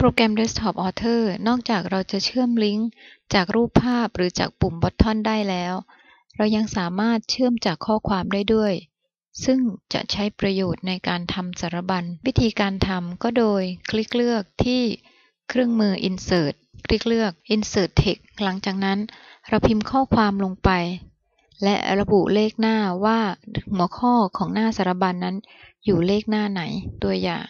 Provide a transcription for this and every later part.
โปรแกรม Desktop Author นอกจากเราจะเชื่อมลิงก์จากรูปภาพหรือจากปุ่มบัตทอนได้แล้ว เรายังสามารถเชื่อมจากข้อความได้ด้วย ซึ่งจะใช้ประโยชน์ในการทำสารบัญ วิธีการทำก็โดยคลิกเลือกที่เครื่องมือ Insert คลิกเลือก Insert Text หลังจากนั้น เราพิมพ์ข้อความลงไป และระบุเลขหน้าว่าหัวข้อของหน้าสารบัญนนั้น อยู่เลขหน้าไหนตัวอย่าง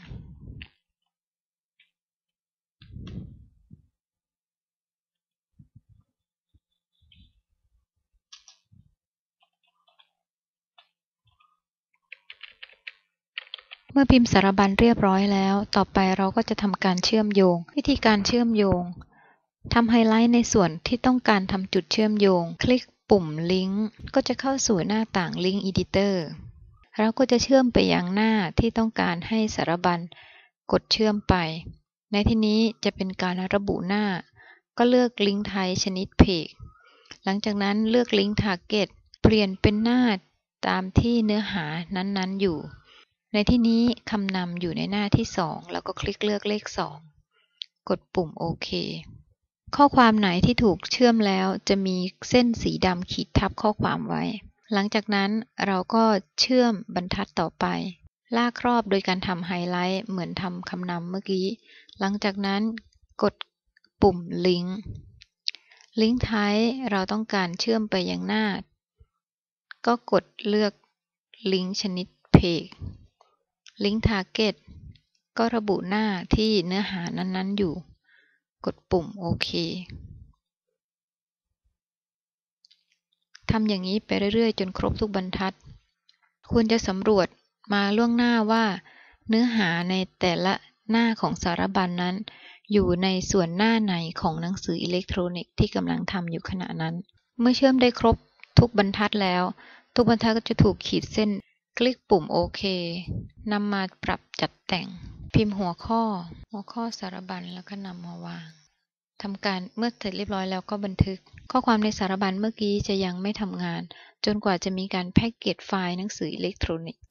เมื่อพิมพ์สารบัญเรียบร้อยแล้ว ต่อไปเราก็จะทำการเชื่อมโยง วิธีการเชื่อมโยง ทำไฮไลท์ในส่วนที่ต้องการทำจุดเชื่อมโยง คลิกปุ่มลิงก์ก็จะเข้าสู่หน้าต่าง Link Editor เราก็จะเชื่อมไปยังหน้าที่ต้องการให้สารบัญกดเชื่อมไป ในที่นี้จะเป็นการระบุหน้า ก็เลือกลิงก์ไทยชนิดเพจหลังจากนั้นเลือกลิงก์ Target เปลี่ยนเป็นหน้าตามที่เนื้อหานั้นๆอยู่ ในที่นี้คำนำอยู่ในหน้าที่ 2 แล้วก็คลิกเลือกเลข 2 กดปุ่มโอเค ข้อความไหนที่ถูกเชื่อมแล้วจะมีเส้นสีดำขีดทับข้อความไว้ หลังจากนั้นเราก็เชื่อมบรรทัดต่อไป ลากครอบโดยการทำไฮไลท์เหมือนทำคำนำเมื่อกี้ หลังจากนั้นกดปุ่มลิงก์ ลิงก์ท้ายเราต้องการเชื่อมไปยังหน้า ก็กดเลือกลิงก์ชนิดเพจลิงก์ Target ก็ระบุหน้าที่เนื้อหานั้นๆอยู่ กดปุ่มโอเคทำอย่างนี้ไปเรื่อยๆ จนครบทุกบรรทัด ควรจะสำรวจมาล่วงหน้าว่า เนื้อหาในแต่ละหน้าของสารบัญนนั้น อยู่ในส่วนหน้าไหนของหนังสืออิเล็กทรอนิกส์ที่กำลังทำอยู่ขณะนั้น เมื่อเชื่อมได้ครบทุกบรรทัดแล้ว ทุกบรรทัดก็จะถูกขีดเส้น คลิกปุ่มโอเคนำมาปรับจัดแต่ง พิมพ์หัวข้อ หัวข้อสารบัญแล้วก็นำมาวาง ทำการเมื่อเสร็จเรียบร้อยแล้วก็บันทึก ข้อความในสารบัญเมื่อกี้จะยังไม่ทำงาน จนกว่าจะมีการแพ็กเกจไฟล์หนังสืออิเล็กทรอนิกส์